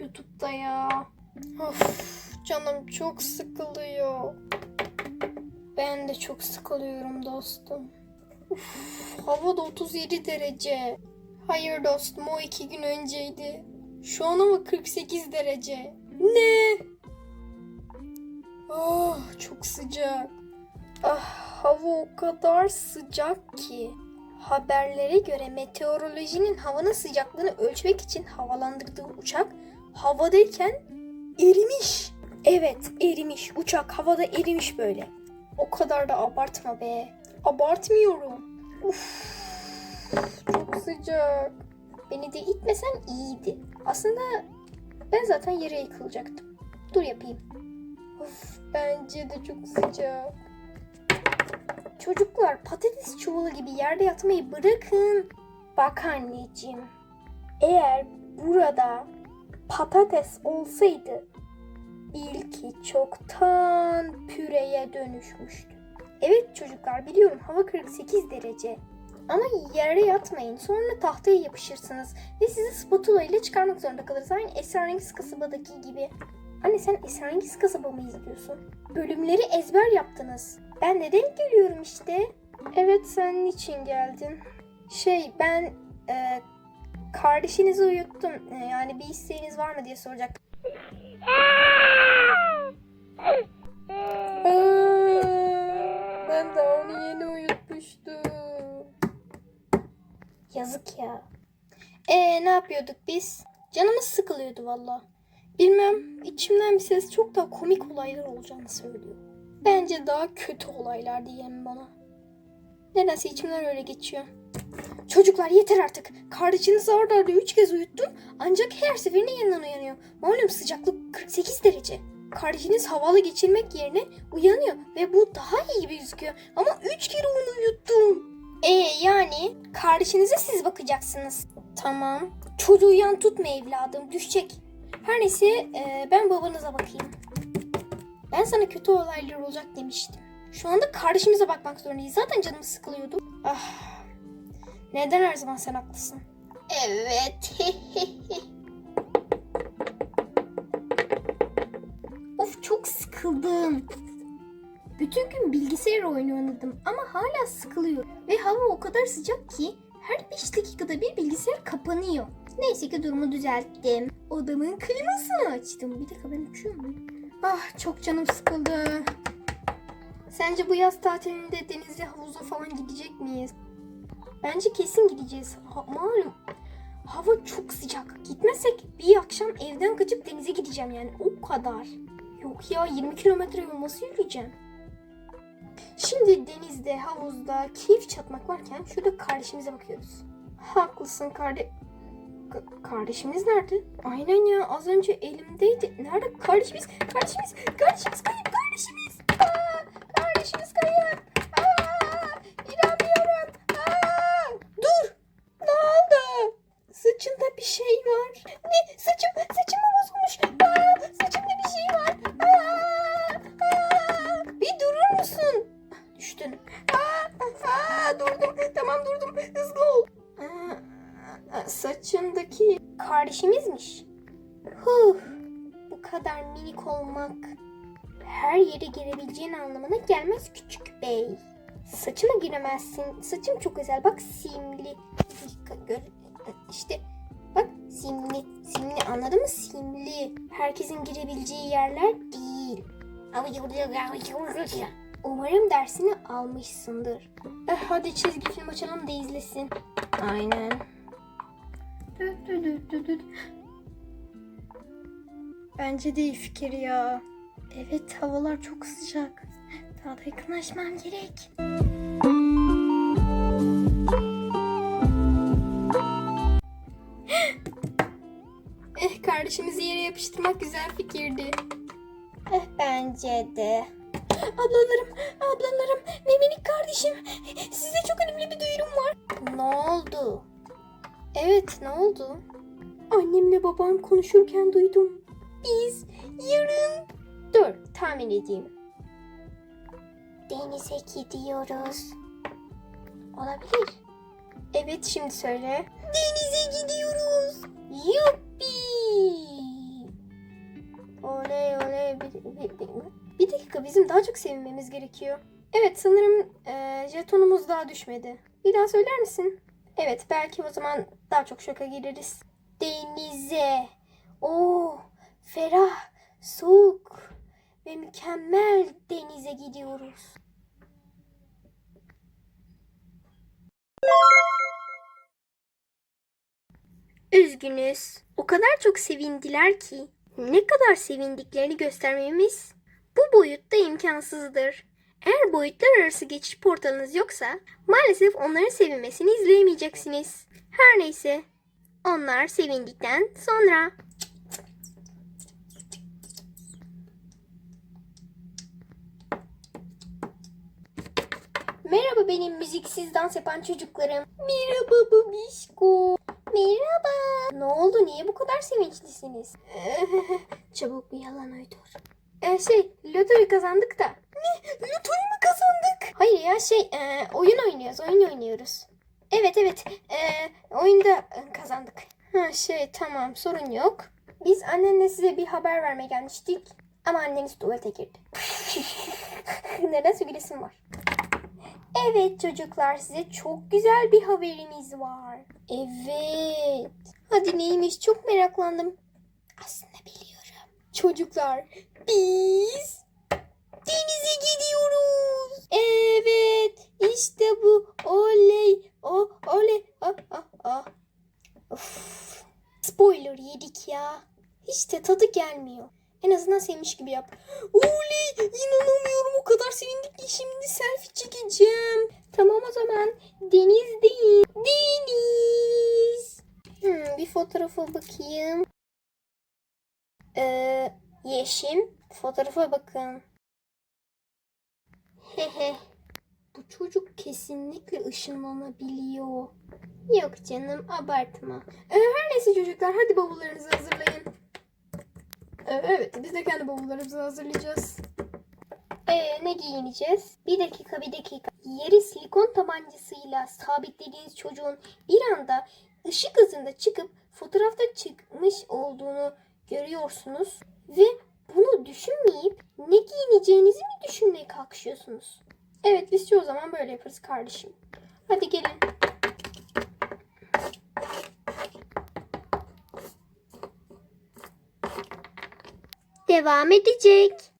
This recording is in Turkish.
YouTube'da ya. Of canım çok sıkılıyor. Ben de çok sıkılıyorum dostum. Uf, hava da 37 derece. Hayır dostum o iki gün önceydi. Şu an hava 48 derece. Ne? Oh çok sıcak. Ah hava o kadar sıcak ki. Haberlere göre meteorolojinin havanın sıcaklığını ölçmek için havalandırdığı uçak havadayken erimiş. Evet erimiş. Uçak havada erimiş böyle. O kadar da abartma be. Abartmıyorum. Uf, çok sıcak. Beni de itmesen iyiydi. Aslında ben zaten yere yıkılacaktım. Dur yapayım. Of, bence de çok sıcak. Çocuklar patates çuvalı gibi yerde yatmayı bırakın. Bak anneciğim. Eğer burada patates olsaydı ilki çoktan püreye dönüşmüştü. Evet çocuklar biliyorum hava 48 derece. Ama yere yatmayın. Sonra tahtaya yapışırsınız. Ve sizi spatula ile çıkarmak zorunda kalırız. Aynı Esrarengiz kasabadaki gibi. Anne sen Esrarengiz kasaba mı izliyorsun? Bölümleri ezber yaptınız. Ben de denk geliyorum işte. Evet sen niçin geldin? Şey ben e, kardeşinizi uyuttum. E, yani bir isteğiniz var mı diye soracak. Ben de onu yeni uyutmuştum. Yazık ya. Ee ne yapıyorduk biz? Canımız sıkılıyordu valla. Bilmem içimden bir ses çok daha komik olaylar olacağını söylüyor. Bence daha kötü olaylar diyelim bana. Nedense içimden öyle geçiyor. Çocuklar yeter artık. Kardeşinizi arda arda üç kez uyuttum ancak her seferinde yeniden uyanıyor. Malum sıcaklık 48 derece. Kardeşiniz havalı geçirmek yerine uyanıyor ve bu daha iyi gibi gözüküyor. Ama üç kere onu uyuttum. E yani kardeşinize siz bakacaksınız. Tamam. Çocuğu yan tutma evladım düşecek. Her neyse e, ben babanıza bakayım. Ben sana kötü olaylar olacak demiştim. Şu anda kardeşimize bakmak zorundayız. Zaten canımız sıkılıyordu. Ah. Neden her zaman sen haklısın? Evet. of çok sıkıldım. Bütün gün bilgisayar oyunu oynadım ama hala sıkılıyor. Ve hava o kadar sıcak ki her 5 dakikada bir bilgisayar kapanıyor. Neyse ki durumu düzelttim. Odamın klimasını açtım. Bir dakika ben uçuyor muyum? Ah çok canım sıkıldı. Sence bu yaz tatilinde denize havuza falan gidecek miyiz? Bence kesin gideceğiz. Ha, malum hava çok sıcak. Gitmezsek bir akşam evden kaçıp denize gideceğim yani o kadar. Yok ya 20 kilometre yol nasıl yürüyeceğim? Şimdi denizde, havuzda keyif çatmak varken şurada kardeşimize bakıyoruz. Haklısın kardeş. kardeşimiz nerede? Aynen ya az önce elimdeydi. Nerede kardeşimiz? Kardeşimiz, kardeşimiz kayıp, kardeşimiz. Aa, kardeşimiz kayıp. Aa, inanmıyorum. Aa, dur. Ne oldu? Saçında bir şey var. Ne? Saçım, saçım mı? Aa, saçımda bir şey var. Aa, aa. Bir durur musun? Düştün. Aa, aa, durdum. Tamam durdum. Hızlı ol. Aa, saçındaki kardeşimizmiş. Huh. Bu kadar minik olmak her yere girebileceğin anlamına gelmez küçük bey. Saçına giremezsin. Saçım çok özel. Bak simli. İşte simli. Simli anladın mı? Simli. Herkesin girebileceği yerler değil. Umarım dersini almışsındır. Eh, hadi çizgi film açalım da izlesin. Aynen. Bence de iyi fikir ya. Evet havalar çok sıcak. Daha da yakınlaşmam gerek. Kardeşimizi yere yapıştırmak güzel fikirdi. Eh bence de. Ablalarım, ablalarım ve minik kardeşim. Size çok önemli bir duyurum var. Ne oldu? Evet, ne oldu? Annemle babam konuşurken duydum. Biz yarın... Dur, tahmin edeyim. Denize gidiyoruz. Olabilir. Evet, şimdi söyle. Denize gidiyoruz. Yuppi. Bir, dakika bizim daha çok sevinmemiz gerekiyor. Evet sanırım e, jetonumuz daha düşmedi. Bir daha söyler misin? Evet belki o zaman daha çok şoka gireriz. Denize. Oo, ferah, soğuk ve mükemmel denize gidiyoruz. Üzgünüz. O kadar çok sevindiler ki. Ne kadar sevindiklerini göstermemiz bu boyutta imkansızdır. Eğer boyutlar arası geçiş portalınız yoksa maalesef onların sevinmesini izleyemeyeceksiniz. Her neyse. Onlar sevindikten sonra. Merhaba benim müziksiz dans yapan çocuklarım. Merhaba babişko. Merhaba. Ne oldu? Niye bu kadar sevinçlisiniz? Çabuk bir yalan uydur. Ee, şey, lotoyu kazandık da. Ne? Lotoyu mu kazandık? Hayır ya şey, e, oyun oynuyoruz, oyun oynuyoruz. Evet evet, e, oyunda e, kazandık. Ha şey, tamam sorun yok. Biz annenle size bir haber vermeye gelmiştik. Ama anneniz tuvalete girdi. Nedense gülesim var. Evet çocuklar size çok güzel bir haberimiz var. Evet. Hadi neymiş çok meraklandım. Aslında biliyorum. Çocuklar biz denize gidiyoruz. Evet işte bu. Oley. O oley. Ah, ah, ah. Of. Spoiler yedik ya. Hiç de tadı gelmiyor. En azından sevmiş gibi yap. Oley inanamıyorum o kadar sevindik ki şimdi selfie çekeceğim. Tamam o zaman deniz değil. Deniz. Hmm, bir fotoğrafa bakayım. Ee, Yeşim fotoğrafa bakın. Hehe. Bu çocuk kesinlikle ışınlanabiliyor. Yok canım abartma. Ee, her neyse çocuklar hadi bavullarınızı hazırlayın. Ee, evet biz de kendi bavullarımızı hazırlayacağız. Ee, ne giyineceğiz? Bir dakika bir dakika. Yeri silikon tabancasıyla sabitlediğiniz çocuğun bir anda ışık hızında çıkıp fotoğrafta çıkmış olduğunu görüyorsunuz. Ve bunu düşünmeyip ne giyineceğinizi mi düşünmeye kalkışıyorsunuz? Evet biz çoğu zaman böyle yaparız kardeşim. Hadi gelin. Devam edecek.